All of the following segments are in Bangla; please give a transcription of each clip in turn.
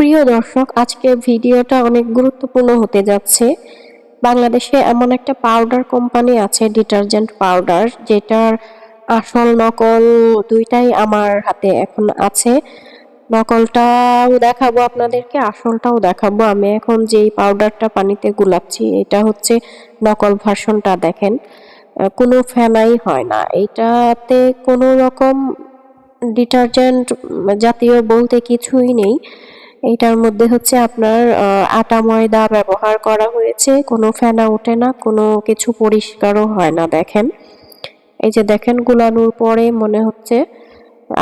প্রিয় দর্শক আজকের ভিডিওটা অনেক গুরুত্বপূর্ণ হতে যাচ্ছে। বাংলাদেশে এমন একটা পাউডার কোম্পানি আছে ডিটারজেন্ট পাউডার যেটার আসল নকল দুইটাই আমার হাতে এখন আছে। নকলটাও দেখাবো আপনাদেরকে, আসলটাও দেখাবো। আমি এখন যেই পাউডারটা পানিতে গুলাচ্ছি, এটা হচ্ছে নকল ভার্সনটা দেখেন। কোনো ফেনাই হয় না। এটাতে কোনো রকম ডিটারজেন্ট জাতীয় বলতে কিছুই নেই। এটার মধ্যে হচ্ছে আপনার আটা ময়দা ব্যবহার করা হয়েছে। কোনো ফেনা ওঠে না, কোনো কিছু পরিষ্কারও হয় না, দেখেন। এই যে দেখেন, গুলানোর পরে মনে হচ্ছে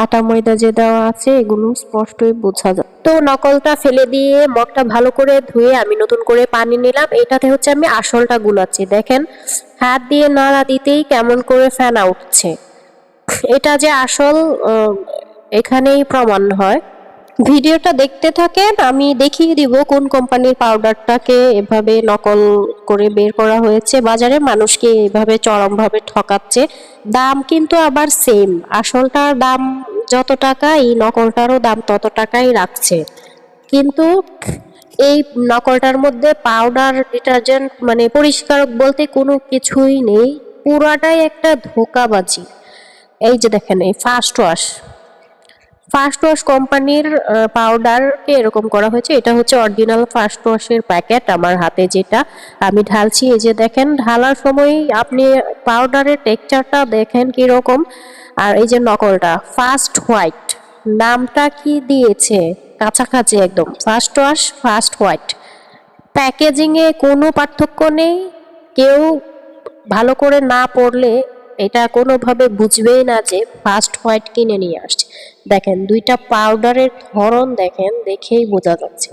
আটা ময়দা যে দেওয়া আছে, এগুলো স্পষ্টই বোঝা যায়। তো নকলটা ফেলে দিয়ে মগটা ভালো করে ধুয়ে আমি নতুন করে পানি নিলাম। এটাতে হচ্ছে আমি আসলটা গুলাচ্ছি। দেখেন, হাত দিয়ে নাড়া দিতেই কেমন করে ফেনা উঠছে। এটা যে আসল এখানেই প্রমাণ হয়। ভিডিওটা দেখতে থাকেন, আমি দেখিয়ে দিব কোন কোম্পানির পাউডারটাকে এভাবে নকল করে বের করা হয়েছে। বাজারে মানুষকে এভাবে চরমভাবে ঠকাচ্ছে। দাম কিন্তু আবার সেম আসলটার দাম যত টাকা এই নকলটারও দাম তত টাকাই রাখছে। কিন্তু এই নকলটার মধ্যে পাউডার ডিটারজেন্ট মানে পরিষ্কারক বলতে কোনো কিছুই নেই। পুরাটাই একটা ধোকাবাজি। এই যে দেখেন, এই ফার্স্ট ওয়াশ ফার্স্ট ওয়াশ কোম্পানির পাউডারকে এরকম করা হয়েছে। এটা হচ্ছে অরিজিনাল ফার্স্ট ওয়াশের প্যাকেট আমার হাতে যেটা। আমি ঢালছি, এই যে দেখেন, ঢালার সময় আপনি পাউডারের টেক্সচারটা দেখেন কীরকম। আর এই যে নকলটা ফার্স্ট হোয়াইট নামটা কি দিয়েছে? কাছাকাছি একদম ফার্স্ট ওয়াশ ফার্স্ট হোয়াইট প্যাকেজিংয়ে কোনো পার্থক্য নেই। কেউ ভালো করে না পড়লে এটা কোনোভাবে বুঝবেই না যে ফার্স্ট হোয়াইট কিনে নিয়ে আসছে। দেখেন, দুইটা পাউডারের ধরন দেখেন, দেখেই বোঝা যাচ্ছে।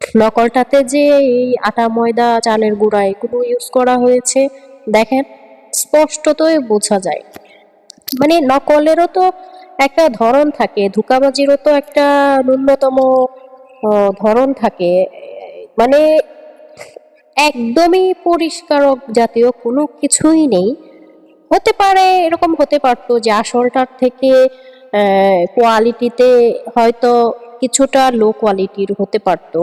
নকলটাতে যে এই আটা, ময়দা, চালের গুঁড়া এগুলো ইউজ করা হয়েছে, দেখেন, স্পষ্টতই বোঝা যায়। মানে নকলেরও তো একটা ধরন থাকে, ধোঁকাবাজিরও তো একটা ন্যূনতম ধরন থাকে। মানে একদমই পরিষ্কারক জাতীয় কোনো কিছুই নেই। হতে পারে, এরকম হতে পারতো যে আসলটার থেকে কোয়ালিটিতে হয়তো কিছুটা লো কোয়ালিটির হতে পারতো।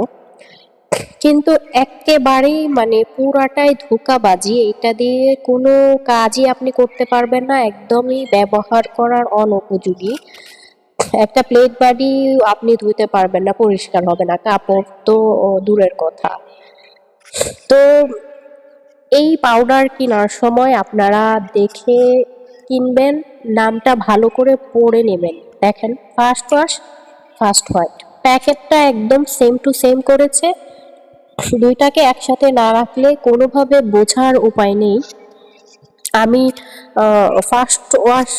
কিন্তু একেবারেই মানে পুরাটাই ধোঁকাবাজি, এটা দিয়ে কোনো কাজই আপনি করতে পারবেন না, একদমই ব্যবহার করার অনুপযোগী। একটা প্লেট বাড়ি আপনি ধুতে পারবেন না, পরিষ্কার হবে না, কাপড় তো দূরের কথা। তো এই পাউডার কেনার সময় আপনারা দেখে কিনবেন, নামটা ভালো করে পড়ে নেবেন। দেখেন ফার্স্ট ওয়াশ ফার্স্ট হোয়াইট প্যাকেটটা একদম সেম টু সেম করেছে। দুইটাকে একসাথে না রাখলে কোনোভাবে বোঝার উপায় নেই। আমি ফার্স্ট ওয়াশ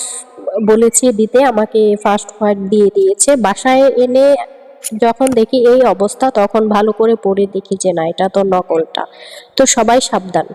বলেছি দিতে, আমাকে ফার্স্ট হোয়াইট দিয়ে দিয়েছে। বাসায় এনে যখন দেখি এই অবস্থা, তখন ভালো করে পড়ে দেখি যে না, এটা তো নকলটা। তো সবাই সাবধান।